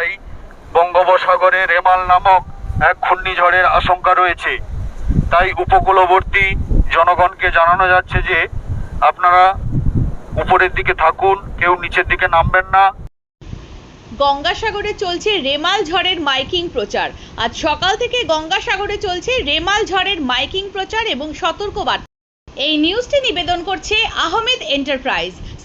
তাই বঙ্গোপসাগরে রেমাল নামক এক ঘূর্ণিঝড়ের আশঙ্কা রয়েছে। তাই উপকূলবর্তী জনগণকে জানানো যাচ্ছে যে আপনারা উপরের দিকে থাকুন, কেউ নিচের দিকে নামবেন না। গঙ্গাসাগরে চলছে রেমাল ঝড়ের মাইকিং প্রচার। আজ সকাল থেকে গঙ্গাসাগরে চলছে রেমাল ঝড়ের মাইকিং প্রচার এবং সতর্কবার্তা। এই নিউজটি নিবেদন করছে আহমেদ এন্টারপ্রাইজ।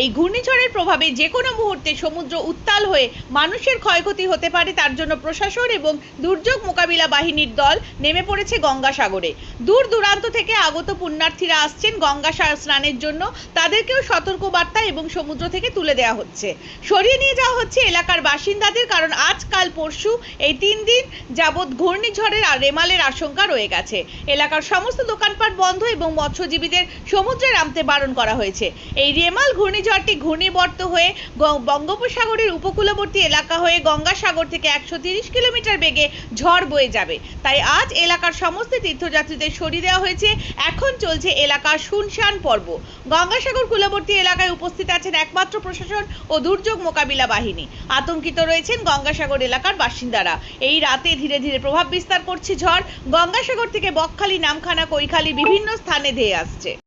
এই ঘূর্ণিঝড়ের প্রভাবে যে কোনো মুহূর্তে সমুদ্র উত্তাল হয়ে মানুষের ক্ষয়ক্ষতি হতে পারে তার জন্য প্রশাসন এবং দুর্যোগ মোকাবিলা বাহিনীর দল নেমে পড়েছে গঙ্গাসাগরে। দূর দূরান্ত থেকে আগত পুণ্যার্থীরা আসছেন গঙ্গা স্নানের জন্য। তাদেরকেও সতর্কবার্তা এবং সমুদ্র থেকে তুলে দেওয়া হচ্ছে। সরিয়ে নিয়ে যাওয়া হচ্ছে এলাকার বাসিন্দাদের কারণ আজ, কাল, পরশু এই তিন দিন যাবৎ ঘূর্ণিঝড়ের আর রেমালের আশঙ্কা রয়ে গেছে। এলাকার সমস্ত দোকানপাট বন্ধ এবং মৎস্যজীবীদের সমুদ্রে নামতে বারণ করা হয়েছে। এই রেমাল ঘূর্ণিঝড়টি ঘূর্ণিবর্ত হয়ে বঙ্গোপসাগরের উপকূলবর্তী এলাকা হয়ে গঙ্গাসাগর থেকে একশো কিলোমিটার বেগে ঝড় বয়ে যাবে। তাই আজ এলাকার সমস্ত তীর্থযাত্রীদের সরিয়ে দেওয়া হয়েছে। এখন চলছে এলাকার শুনশান পর্ব। গঙ্গাসাগর কূলবর্তী এলাকায় উপস্থিত আছেন একমাত্র প্রশাসন ও দুর্যোগ মোকাবিলা বাহিনী। আতঙ্কিত রয়েছেন গঙ্গাসাগর এলাকার বাসিন্দারা। এই রাতে ধীরে ধীরে প্রভাব বিস্তার করছে ঝড়। গঙ্গাসাগর থেকে বকখালি, নামখানা, কৈখালি বিভিন্ন স্থানে ধেয়ে আসছে।